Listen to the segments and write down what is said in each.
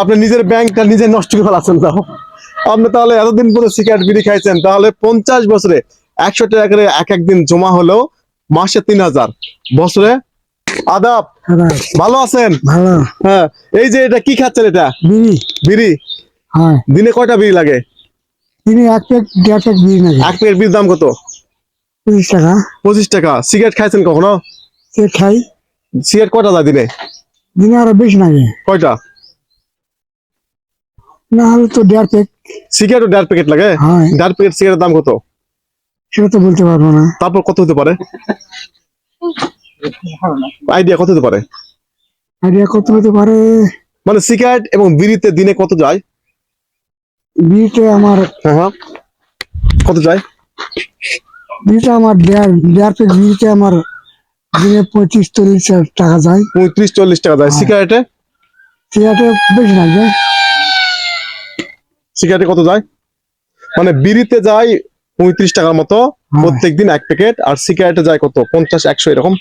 আপনি নিজের ব্যাংকটা নিজে নষ্ট করে ফেলাচ্ছেন তাও আপনি তাহলে এতদিন পরে সিগারেট বিড়ি খাইছেন তাহলে পঞ্চাশ বছরে একশো টাকা করে এক একদিন জমা হলেও মাসে তিন হাজার। বছরে আদাব। ভালো আছেন? ভালো। হ্যাঁ এই যে এটা কি খাচ্ছেন এটা? বিড়ি। বিড়ি? হ্যাঁ। দিনে কয়টা বিড়ি লাগে? তিনি এক প্যাক দেড় প্যাক বিড়ি নাকি এক প্যাকেট বিড়ির দাম কত? পঁচিশ টাকা। পঁচিশ টাকা। সিগারেট খাইছেন কখনো? সে খাই। সিগারেট কয়টা যায় দিনে? দিনে আরও বেশি লাগে। কয়টা? না হলে তো দেড় প্যাক সিগারেট দেড় প্যাকেট লাগে? হ্যাঁ। দেড় প্যাকেট সিগারেটের দাম কত? সেটা তো বলতে পারব না। তারপর কত হতে পারে? আইডিয়া কত হতে পারে? আইডিয়া কত হতে পারে? মানে সিগারেট এবং বিড়িতে দিনে কত যায়? বিড়িতে আমার হ্যাঁ হ্যাঁ। কত যায়? বিড়িতে আমার দেড় দেড় প্যাক বিড়িতে আমার দিনে পঁচিশ চল্লিশ টাকা যায়। পঁয়ত্রিশ চল্লিশ টাকা যায়। সিগারেটে? সিগারেটে বেশি লাগবে। সিগারেটে কত যায়? মানে বিড়িতে যায় পঁয়ত্রিশ টাকার মতো প্রত্যেক দিন এক প্যাকেট আর সিগারেটে যায় কত? পঞ্চাশ একশো এরকম?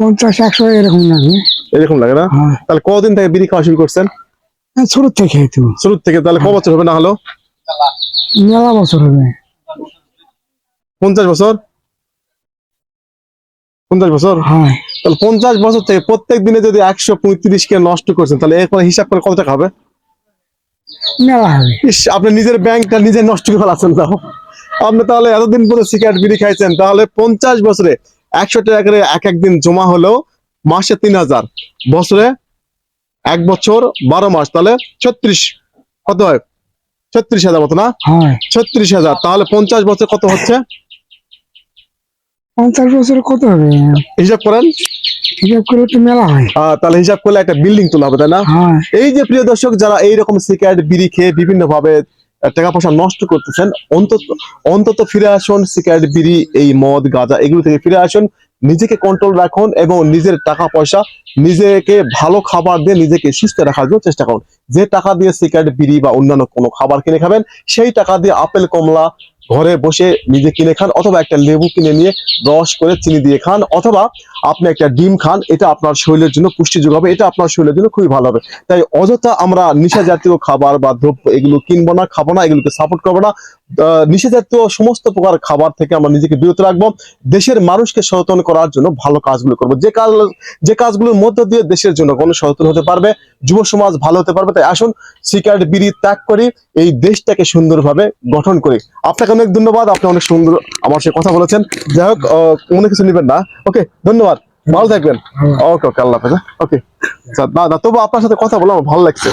পঞ্চাশ একশো এরকম লাগে। এরকম লাগে না? হ্যাঁ। তাহলে কদিন থেকে বিড়ি খাওয়া শুরু করছেন? হ্যাঁ, ছোট থেকে শুরু থেকে তাহলে ক বছর হবে না হলো? মেলা বছর হবে। পঞ্চাশ বছর? পঞ্চাশ বছর? হ্যাঁ। তাহলে পঞ্চাশ বছর থেকে প্রত্যেক দিনে যদি একশো পঁয়ত্রিশ কে নষ্ট করছেন তাহলে এরপর হিসাব করে কত টাকা হবে? মেলা হবে ইস আপনি নিজের ব্যাংকটা নিজে নষ্ট করে ফেলাচ্ছেন তাও আপনি তাহলে এতদিন পরে সিগারেট বিড়ি খাইছেন তাহলে পঞ্চাশ বছরে একশো টাকা করে এক একদিন জমা হলেও মাসে তিন হাজার। বছরে এক বছর বারো মাস তাহলে ছত্রিশ কত হয়? ছত্রিশ হাজার মতো না? ছত্রিশ হাজার তাহলে পঞ্চাশ বছর কত হচ্ছে? পঞ্চাশ বছরে কত হবে? হিসাব করেন। হিসাব তো মেলা হয়। তাহলে হিসাব করলে একটা বিল্ডিং তোলা হবে তাই না? হ্যাঁ। এই যে প্রিয় দর্শক যারা এইরকম সিগারেট বিড়ি খেয়ে বিভিন্ন ভাবে টাকা পয়সা নষ্ট করতেছেন অন্তত অন্তত ফিরে আসুন সিগারেট বিড়ি এই মদ গাঁজা এগুলো থেকে ফিরে আসুন। নিজেকে কন্ট্রোল রাখুন এবং নিজের টাকা পয়সা নিজেকে ভালো খাবার দিয়ে নিজেকে সুস্থ রাখার জন্য চেষ্টা করুন। যে টাকা দিয়ে সিগারেট বিড়ি বা অন্যান্য কোনো খাবার কিনে খাবেন সেই টাকা দিয়ে আপেল কমলা ঘরে বসে নিজে কিনে খান অথবা একটা লেবু কিনে নিয়ে রস করে চিনি দিয়ে খান অথবা আপনি একটা ডিম খান, এটা আপনার শরীরের জন্য পুষ্টি যোগাবে এটা আপনার শরীরের জন্য খুবই ভালো হবে। তাই অযথা আমরা নিশা জাতীয় খাবার বা দ্রব্য এগুলো কিনবো না, খাব না, এগুলোকে সাপোর্ট করব না। নিশা সমস্ত প্রকার খাবার থেকে আমরা নিজেকে বিরত রাখব। দেশের মানুষকে সচেতন করার জন্য ভালো কাজগুলো করব। যে কাজ যে কাজগুলোর মধ্য দিয়ে দেশের জন্য কোনো সচেতন হতে পারবে যুব সমাজ ভালো হতে পারবে। তাই আসুন সিগারেট বিড়ি ত্যাগ করি এই দেশটাকে সুন্দরভাবে গঠন করি। আপনাকে অনেক ধন্যবাদ। আপনি অনেক সুন্দর আমার সাথে কথা বলেছেন। যাই হোক মনে কিছু নেবেন না। ওকে ধন্যবাদ। ভালো থাকবেন। ওকে ওকে আল্লাহ হাফেজ। ওকে আচ্ছা দাদা তবু আপনার সাথে কথা বলে আমার ভালো লাগছে।